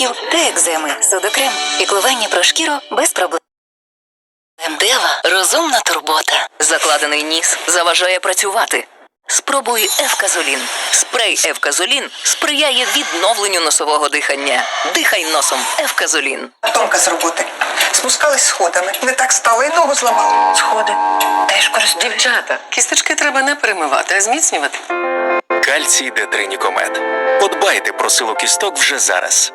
опіків та екземи. Судокрем. Піклування про шкіру без проблем. Дева розумна турбота. Закладений ніс заважає працювати. Спробуй Евказолін. Спрей Евказолін сприяє відновленню носового дихання. Дихай носом Евказолін. Томка з роботи. Спускались сходами. Не так стало і ногу зламали. Сходи. Теж користуюсь. Дівчата, кісточки треба не перемивати, а зміцнювати. Кальцій Д3 Подбайте про силу кісток вже зараз.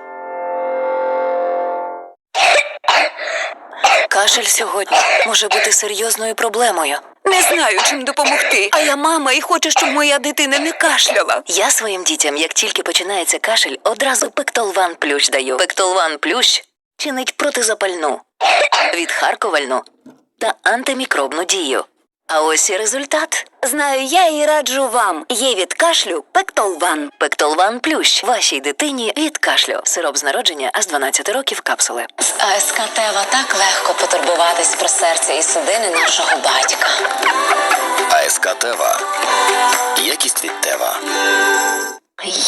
Кашель сьогодні може бути серйозною проблемою. Не знаю, чим допомогти. А я мама і хочу, щоб моя дитина не кашляла. Я своїм дітям, як тільки починається кашель, одразу пектолван плющ даю. Пектолван плющ чинить протизапальну, відхаркувальну та антимікробну дію. А ось і результат. Знаю я і раджу вам. Є від кашлю Пектолван. Пектолван плющ. Вашій дитині від кашлю. Сироп з народження аж 12 років капсули. З АСК Тева так легко потурбуватись про серце і судини нашого батька. АСК Тева. Якість від Тева.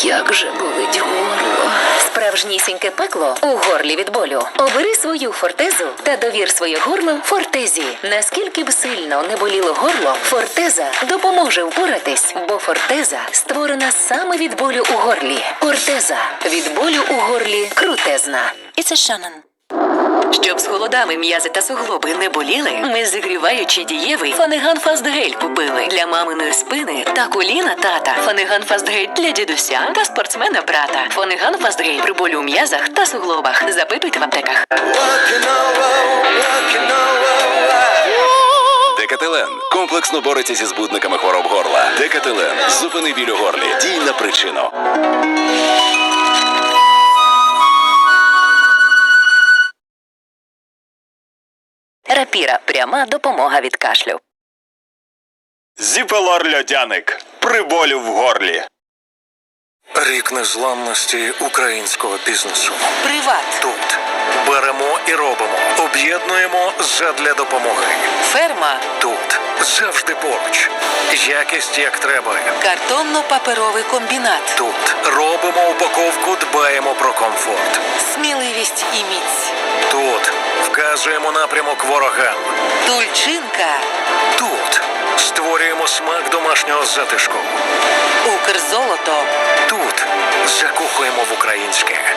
Як же болить горло. Справжнісіньке пекло у горлі від болю. Обери свою фортезу та довір своє горло фортезі. Наскільки б сильно не боліло горло, фортеза допоможе впоратись, бо фортеза створена саме від болю у горлі. Фортеза від болю у горлі крутезна. І це Шанан. Щоб з холодами м'язи та суглоби не боліли, ми зігріваючи дієвий Фанеган Фастгель купили для маминої спини та коліна тата. Фанеган Фастгель для дідуся та спортсмена брата. Фанеган Фастгель при болю у м'язах та суглобах. Запитуйте в аптеках. Декателен комплексно бореться зі збудниками хвороб горла. Декателен зупини біль у горлі. Дій на причину. Рапіра пряма допомога від кашлю. Зіпелор льодяник. При болю в горлі. Рік незламності українського бізнесу. Приват. Тут беремо і робимо, об'єднуємо задля допомоги. Ферма. Тут завжди поруч. Якість як треба. Картонно-паперовий комбінат. Тут робимо упаковку, дбаємо про комфорт. Сміливість вказуємо напрямок ворогам. Тульчинка. Тут створюємо смак домашнього затишку. Укрзолото. Тут закохуємо в українське.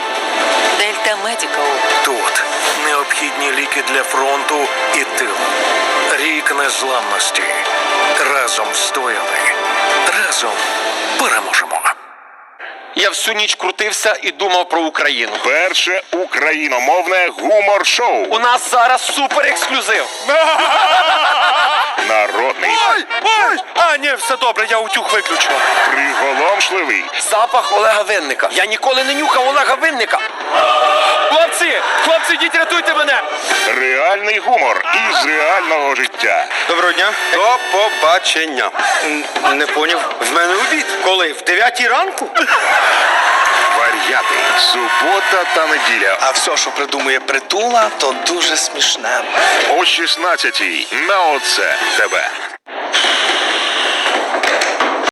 Дельта Медикал. Тут необхідні ліки для фронту і тилу. Рік незламності. Разом встояли. Разом переможемо. Я всю ніч крутився і думав про Україну. Перше україномовне гумор-шоу. У нас зараз супер ексклюзив. ні, все добре, я утюг виключив. приголомшливий, Запах Олега Винника. Я ніколи не нюхав Олега Винника. Хлопці! Хлопці, йдіть, рятуйте мене! реальний гумор із реального життя. Доброго дня. До побачення. Не поняв. В мене обід. Коли? В 9 ранку? Вар'яти. Субота та неділя А все, що придумує притула, то дуже смішне. о 16 на оце тебе.